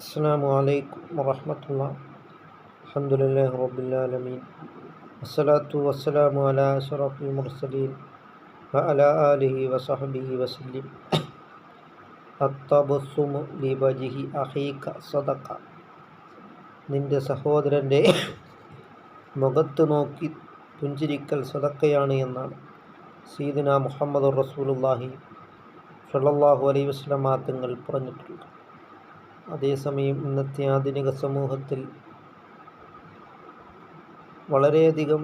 അസ്സാം വലൈക്കും വറഹമത്തുള്ള അലഹമുല്ലാ റബുലാലമീൻ വസ്സലാത്തു വസ്സലാമു അല അഷറഫുൽ മുർസലീൻ വ അല അലിഹി വസഹബിഹി വസല്ലിം. അത്തബസുമു ലിബജിഹി അഹീക സദക്ക നിന്റെ സഹോദരന്റെ മുഖത്ത് നോക്കി പുഞ്ചിരിക്കൽ സദക്കയാണ് എന്നാണ്. സീദന മുഹമ്മദ് റസൂലുല്ലാഹി സല്ലാഹു അലൈ വസ്ലമാ തങ്ങൾ പറഞ്ഞിട്ടുള്ളത്. അതേസമയം ഇന്നത്തെ ആധുനിക സമൂഹത്തിൽ വളരെയധികം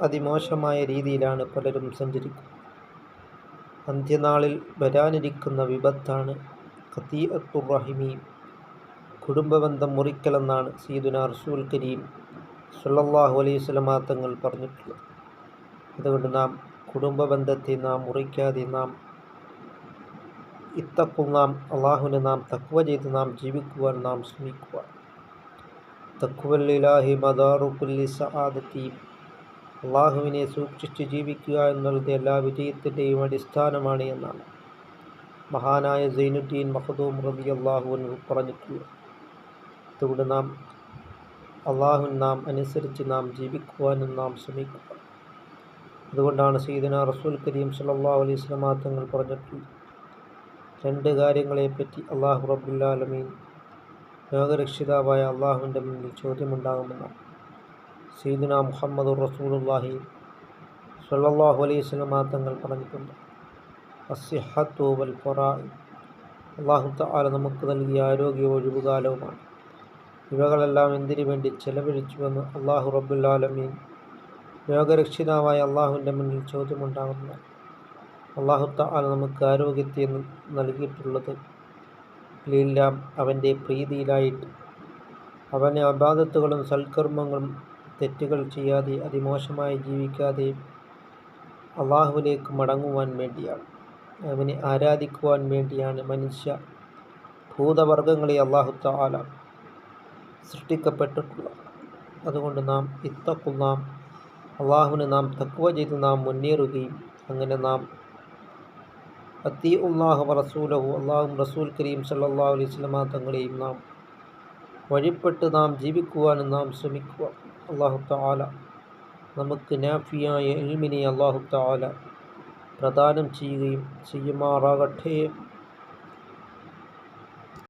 അതിമോശമായ രീതിയിലാണ് പലരും സഞ്ചരിക്കുന്നത്. അന്ത്യനാളിൽ വരാനിരിക്കുന്ന വിപത്താണ് ഖത്തീഅത്തുർ റഹിമീം. കുടുംബബന്ധം മുറിക്കലെന്നാണ് സീദുന റസൂൽ കരീം സുല്ലാഹു അലൈഹി വസല്ലമ തങ്ങൾ പറഞ്ഞിട്ടുള്ളത്. അതുകൊണ്ട് നാം കുടുംബബന്ധത്തെ നാം മുറിക്കാതെ നാം ഇത്തക്കും നാം അള്ളാഹുവിനെ നാം തക്വ ചെയ്ത് നാം ജീവിക്കുവാൻ നാം ശ്രമിക്കുക തക്വല്ലാഹി മദാറുക്കുല്ലി സആദത്തി അള്ളാഹുവിനെ സൂക്ഷിച്ച് ജീവിക്കുക എന്നുള്ളത് എല്ലാ വിജയത്തിന്റെയും അടിസ്ഥാനമാണ് എന്നാണ് മഹാനായ സൈനുദ്ദീൻ മഹദൂം റബി അള്ളാഹുവിന് പറഞ്ഞിട്ടുള്ളത്. അതുകൊണ്ട് നാം അള്ളാഹുവിൻ നാം അനുസരിച്ച് നാം ജീവിക്കുവാനും നാം ശ്രമിക്കുക അതുകൊണ്ടാണ് സീദന റസൂൽ കരീം സലാഹു അലൈഹി സ്വലമാ തങ്ങൾ പറഞ്ഞിട്ടുള്ളത്. രണ്ട് കാര്യങ്ങളെപ്പറ്റി അള്ളാഹു റബ്ബുല്ലാലമീൻ ലോകരക്ഷിതാവായ അള്ളാഹുവിന്റെ മുന്നിൽ ചോദ്യമുണ്ടാകുമെന്നാണ് സീദുന മുഹമ്മദ് റസൂലുല്ലാഹി സല്ലാഹു അലൈഹി വസല്ലമ തങ്ങൾ പറഞ്ഞിട്ടുണ്ട്. അസിഹത്തു വൽ അള്ളാഹു തആല നമുക്ക് നൽകിയ ആരോഗ്യ ഒഴിവുകാലവുമാണ്. ഇവകളെല്ലാം എന്തിനു വേണ്ടി ചെലവഴിച്ചുവെന്ന് അള്ളാഹു റബ്ബുല്ലാലമീൻ ലോകരക്ഷിതാവായ അള്ളാഹുവിന്റെ മുന്നിൽ ചോദ്യമുണ്ടാകുന്നതാണ് അള്ളാഹു താല നമുക്ക് ആരോഗ്യത്തെ നൽകിയിട്ടുള്ളത്. എല്ലാം അവന്റെ പ്രീതിയിലായിട്ട്. അവനെ അബാധത്തുകളും സൽക്കർമ്മങ്ങളും തെറ്റുകൾ ചെയ്യാതെ അതിമോശമായി ജീവിക്കാതെ അള്ളാഹുവിലേക്ക് മടങ്ങുവാൻ വേണ്ടിയാണ്. അവനെ ആരാധിക്കുവാൻ വേണ്ടിയാണ് മനുഷ്യ ഭൂതവർഗങ്ങളെ അള്ളാഹു താല സൃഷ്ടിക്കപ്പെട്ടിട്ടുള്ളത്. അതുകൊണ്ട് നാം ഇത്തക്കുന്നാം അള്ളാഹുവിനെ നാം തക്കുവ ചെയ്ത് നാം മുന്നേറുകയും അങ്ങനെ നാം അത്തി ഉള്ളാഹു റസൂലഹു അള്ളാഹും റസൂൽ കരീം സല്ലല്ലാഹു അലൈഹി വസല്ലമ തങ്ങളെയും നാം വഴിപ്പെട്ട് നാം ജീവിക്കുവാനും നാം ശ്രമിക്കുക. അള്ളാഹു താല നമുക്ക് നാഫിയായ എൽമിനെ അള്ളാഹു താല പ്രദാനം ചെയ്യുകയും ചെയ്യുമാറാകട്ടെ.